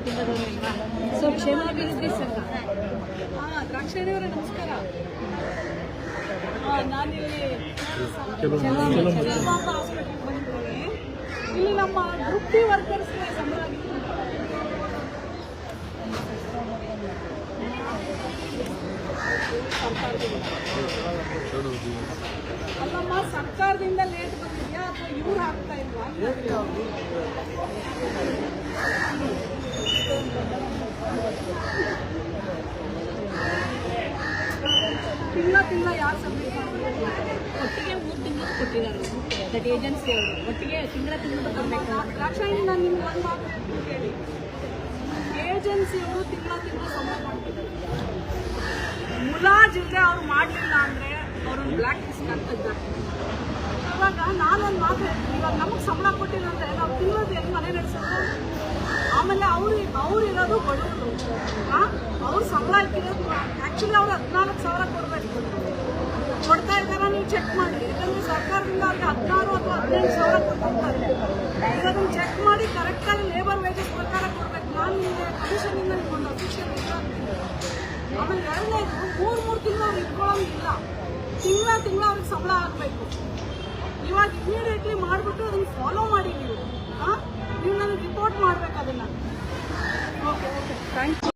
ಕುಟುಂಬದವರಲ್ವಾ so ಕ್ಷೇಮಾಭಿವೃದ್ಧಿ ಸಂಘ. ಹಾ ದ್ರಾಕ್ಷಾಯಣಿಯವರೇ ನಮಸ್ಕಾರ. ನಾನಿಲ್ಲಿ ಚೆನ್ನಮ್ಮ ಹಾಸ್ಪಿಟಲ್ಗೆ ಬಂದಿದ್ದೀನಿ. ಇಲ್ಲಿ ನಮ್ಮ ಗ್ರೂಪ್ ಡಿ ವರ್ಕರ್ಸ್ಗೆ ಸಂಬಳ ಅಲ್ಲಮ್ಮ ಸರ್ಕಾರದಿಂದ ಲೇಟ್ ಬಂದಿದ್ಯಾ ಅಥವಾ ಇವ್ರು ಹಾಕ್ತಾ ಇಲ್ವಾ? ತಿಂಗಳ ತಿಂಗಳ ಯಾರು ಸಬ್ಮಿಟ್ ಮಾಡ್ಬೇಕು ಒಟ್ಟಿಗೆ ಮೂರು ತಿಂಗಳು ಕೊಟ್ಟಿದ್ದಾರೆ. ದಟ್ ಏಜೆನ್ಸಿ ಅವರು. ಒಟ್ಟಿಗೆ ತಿಂಗಳ ತಿಂಗಳು ಬರಬೇಕು ದ್ರಾಕ್ಷಾಯಣಿ ನಾನು ನಿಮ್ಗೆ ಒಂದು ಮಾತು ಕೇಳಿ. ಏಜೆನ್ಸಿಯವರು ತಿಂಗಳ ತಿಂಗಳ ಸಂಬಳ ಮಾಡ್ತಿದ್ದಾರೆ. ಮುಲಾಜಿಲ್ಲದೆ ಅವ್ರು ಮಾಡಲಿಲ್ಲ ಅಂದರೆ ಅವ್ರನ್ನ ಬ್ಲ್ಯಾಕ್ ಲಿಸ್ಟ್ ಆಗ್ತಿದ್ದಾರೆ ಇವಾಗ ನಾನೊಂದು ಮಾತು ಹೇಳ್ತೀನಿ. ಇವಾಗ ನಮಗೆ ಸಂಬಳ ಕೊಟ್ಟಿಲ್ಲ ಅಂದರೆ ನಾವು ತಿಂಗಳದ ಹೆಂಗೆ ಮನೆ ನಡೆಸೋದು? ಆಮೇಲೆ ಅವ್ರು ಅವ್ರು ಇರೋದು ಬಡವರು. ಅವ್ರು ಸಂಬಳ ಇಟ್ಟಿರೋದು ಆ್ಯಕ್ಚುಲಿ ಅವ್ರು ಹದಿನಾಲ್ಕು ಸಾವಿರ ಕೊಡಬೇಕು ಕೊಡ್ತಾ ಇದ್ದಾರ ನೀವು ಚೆಕ್ ಮಾಡಿ. ಯಾಕಂದ್ರೆ ಸರ್ಕಾರದಿಂದ ಅವ್ರಿಗೆ ಹದಿನಾರು ಅಥವಾ ಹದಿನೆಂಟು ಸಾವಿರ ಕೊಡ್ತಾರೆ ಈಗ ಚೆಕ್ ಮಾಡಿ ಕರೆಕ್ಟಾಗಿ ಲೇಬರ್ ವೇಜಸ್ ಪ್ರಕಾರ ಕೊಡ್ಬೇಕು. ನಾನು ನಿಮಗೆ ಕಮಿಷನಿಂದ ನಿಮ್ಗೊಂದು ಅಫಿಷಿಯಲ್ ಆಮೇಲೆ ಎರಡನೇದು, ಮೂರು ಮೂರು ತಿಂಗಳು ಅವ್ರು ಇಟ್ಕೊಳ್ಳೋಂಗಿಲ್ಲ. ತಿಂಗಳ ತಿಂಗಳ ಅವ್ರಿಗೆ ಸಂಬಳ ಆಗಬೇಕು ಇವಾಗ ಇಮಿಡಿಯೇಟ್ಲಿ ಮಾಡಿಬಿಟ್ಟು ಅದನ್ನು ಫಾಲೋ ಮಾಡಿ ನೀವು. ಹಾಂ? ನೀವು ನನಗೆ ರಿಪೋರ್ಟ್ ಮಾಡ್ಬೇಕು ಅದನ್ನು. Okay okay thank you